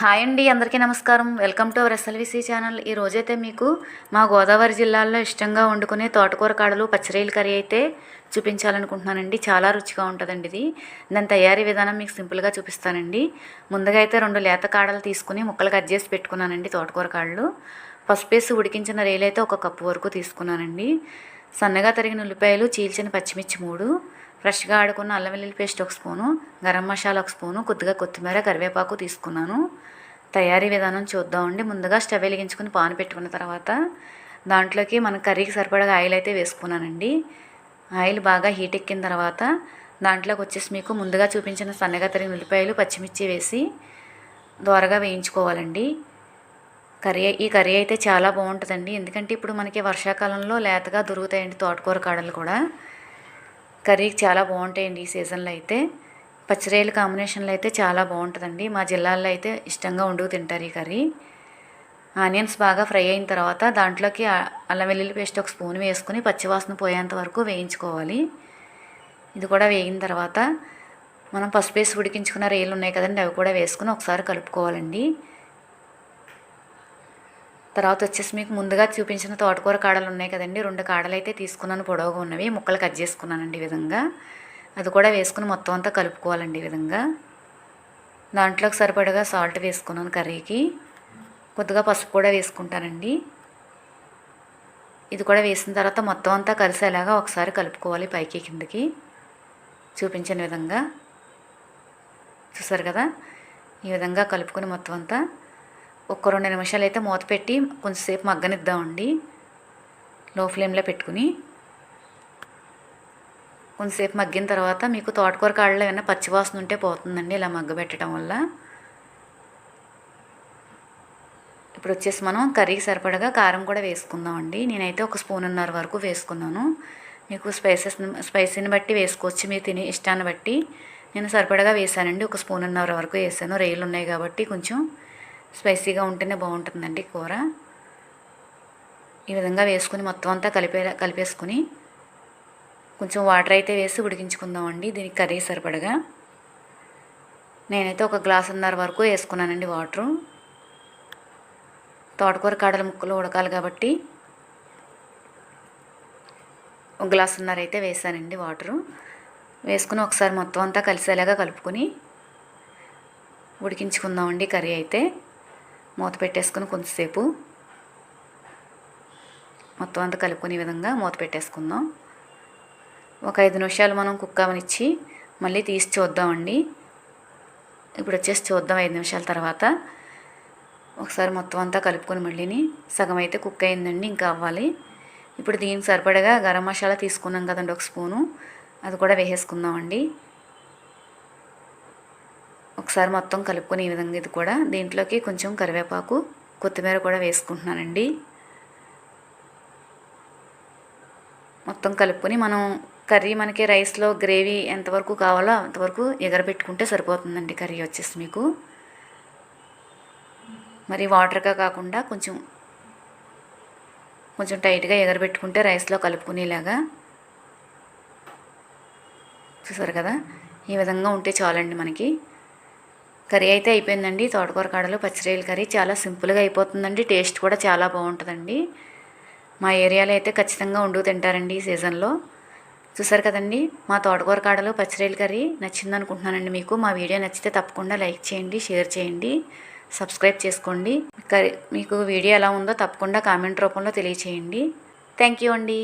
Hi అండి అందరికీ నమస్కారం. Welcome to our SLVC channel. ఈ రోజైతే మీకు మా గోదావరి జిల్లాలో ఇష్టంగా వండుకునే తోటకూర కాడలు పచ్చిరొయ్యల కర్రీ అయితే చూపించాలనుకుంటున్నానండి. చాలా రుచిగా ఉంటుందండి ఇది. దాని తయారీ విధానం మీకు సింపుల్గా చూపిస్తానండి. ముందుగా అయితే రెండు లేత కాడలు తీసుకుని ముక్కలు కట్ చేసి పెట్టుకున్నానండి తోటకూర కాడలు. పసుపు వేసి ఉడికించిన రేలు అయితే ఒక కప్పు వరకు తీసుకున్నానండి. సన్నగా తరిగిన ఉల్లిపాయలు చీల్చిన పచ్చిమిర్చి మూడు. ఫ్రెష్గా ఆడుకున్న అల్లం వెల్లుల్లి పేస్ట్ ఒక స్పూను గరం మసాలా ఒక స్పూను కొద్దిగా కొత్తిమీర కరివేపాకు తీసుకున్నాను. తయారీ విధానం చూద్దామండి ముందుగా స్టవ్ వెలిగించుకుని పాను పెట్టుకున్న తర్వాత దాంట్లోకి మన కర్రీకి సరిపడగా ఆయిల్ అయితే వేసుకున్నానండి. ఆయిల్ బాగా హీట్ ఎక్కిన తర్వాత దాంట్లోకి వచ్చేసి మీకు ముందుగా చూపించిన సన్నగా తరిగిన ఉల్లిపాయలు పచ్చిమిర్చి వేసి దోరగా వేయించుకోవాలండి. కర్రీ ఈ కర్రీ అయితే చాలా బాగుంటుందండి. ఎందుకంటే ఇప్పుడు మనకి వర్షాకాలంలో లేతగా దొరుకుతాయండి తోటకూర కాడలు కూడా. కర్రీకి చాలా బాగుంటాయండి ఈ సీజన్లో అయితే. పచ్చిరేలు కాంబినేషన్లో అయితే చాలా బాగుంటుందండి. మా జిల్లాల్లో అయితే ఇష్టంగా వండుకు తింటారు ఈ కర్రీ. ఆనియన్స్ బాగా ఫ్రై అయిన తర్వాత దాంట్లోకి అల్లం వెల్లుల్లి పేస్ట్ ఒక స్పూన్ వేసుకుని పచ్చివాసన పోయేంత వరకు వేయించుకోవాలి. ఇది కూడా వేగిన తర్వాత మనం పసుపు వేసి ఉడికించుకున్న రేలు ఉన్నాయి కదండి అవి కూడా వేసుకుని ఒకసారి కలుపుకోవాలండి. తర్వాత వచ్చేసి మీకు ముందుగా చూపించిన తోటకూర కాడలు ఉన్నాయి కదండి. రెండు కాడలు అయితే తీసుకున్నాను. పొడవుగా ఉన్నవి. ముక్కలు కట్ చేసుకున్నానండి ఈ విధంగా. అది కూడా వేసుకుని మొత్తం అంతా కలుపుకోవాలండి ఈ విధంగా. దాంట్లోకి సరిపడగా సాల్ట్ వేసుకున్నాను కర్రీకి. కొద్దిగా పసుపు కూడా వేసుకుంటానండి. ఇది కూడా వేసిన తర్వాత మొత్తం అంతా కలిసేలాగా ఒకసారి కలుపుకోవాలి పైకి కిందకి. చూపించిన విధంగా. చూసారు కదా? ఈ విధంగా కలుపుకుని మొత్తం అంతా ఒక రెండు నిమిషాలు అయితే మూత పెట్టి కొంచెంసేపు మగ్గనిద్దామండి. లో ఫ్లేమ్లో పెట్టుకుని కొంచెంసేపు మగ్గిన తర్వాత మీకు తోటకూర కాడలో ఏమైనా పచ్చివాసన ఉంటే పోతుందండి ఇలా మగ్గబెట్టడం వల్ల. ఇప్పుడు వచ్చేసి మనం కర్రీకి సరిపడగా కారం కూడా వేసుకుందామండి. నేనైతే ఒక స్పూన్నర వరకు వేసుకున్నాను. మీకు స్పైసెస్ స్పైసీని బట్టి వేసుకోవచ్చు. మీ తినే ఇష్టాన్ని బట్టి నేను సరిపడగా వేసానండి ఒక స్పూన్నర వరకు వేసాను రైలు ఉన్నాయి కాబట్టి కొంచెం స్పైసీగా ఉంటేనే బాగుంటుందండి కూర. ఈ విధంగా వేసుకుని మొత్తం అంతా కలిపే కలిపేసుకుని కొంచెం వాటర్ అయితే వేసి ఉడికించుకుందామండి. దీనికి కర్రీ సరిపడగా. నేనైతే ఒక గ్లాసున్నర వరకు వేసుకున్నానండి వాటరు. తోటకూర కాడల ముక్కలు ఉడకాలి కాబట్టి ఒక గ్లాసున్నర అయితే వేసానండి వాటరు. వేసుకుని ఒకసారి మొత్తం అంతా కలిసేలాగా కలుపుకొని ఉడికించుకుందామండి కర్రీ అయితే. మూత పెట్టేసుకుని కొంతసేపు. మొత్తం అంతా కలుపుకునే విధంగా మూత పెట్టేసుకుందాం. ఒక ఐదు నిమిషాలు మనం కుక్ అవనిచ్చి మళ్ళీ తీసి చూద్దామండి. ఇప్పుడు వచ్చేసి చూద్దాం ఐదు నిమిషాల తర్వాత. ఒకసారి మొత్తం అంతా కలుపుకొని మళ్ళీని సగం అయితే కుక్ అయిందండి ఇంకా అవ్వాలి. ఇప్పుడు దీనికి సరిపడగా గరం మసాలా తీసుకున్నాం కదండి ఒక స్పూను. అది కూడా వేసేసుకుందామండి. ఒకసారి మొత్తం కలుపుకొని ఈ విధంగా ఇది కూడా దీంట్లోకి కొంచెం కరివేపాకు కొత్తిమీర కూడా వేసుకుంటున్నానండి. మొత్తం కలుపుకొని మనం కర్రీ మనకి రైస్లో గ్రేవీ ఎంతవరకు కావాలో అంతవరకు ఎగరబెట్టుకుంటే సరిపోతుందండి కర్రీ వచ్చేసి మీకు. మరి వాటర్గా కాకుండా కొంచెం కొంచెం టైట్గా ఎగరబెట్టుకుంటే రైస్లో కలుపుకునేలాగా. చూసారు కదా? ఈ విధంగా ఉంటే చాలండి మనకి. కర్రీ అయితే అయిపోయిందండి. తోటకూర కాడలు పచ్చిరేలు కర్రీ చాలా సింపుల్గా అయిపోతుందండి. టేస్ట్ కూడా చాలా బాగుంటుందండి. మా ఏరియాలో అయితే ఖచ్చితంగా ఉండు తింటారండి ఈ సీజన్లో. చూసారు కదండి మా తోటకూర కాడలు పచ్చిరేలు కర్రీ నచ్చింది అనుకుంటున్నానండి మీకు. మా వీడియో నచ్చితే తప్పకుండా లైక్ చేయండి షేర్ చేయండి సబ్స్క్రైబ్ చేసుకోండి. కర్రీ మీకు వీడియో ఎలా ఉందో తప్పకుండా కామెంట్ రూపంలో తెలియచేయండి. థ్యాంక్ యూ అండి.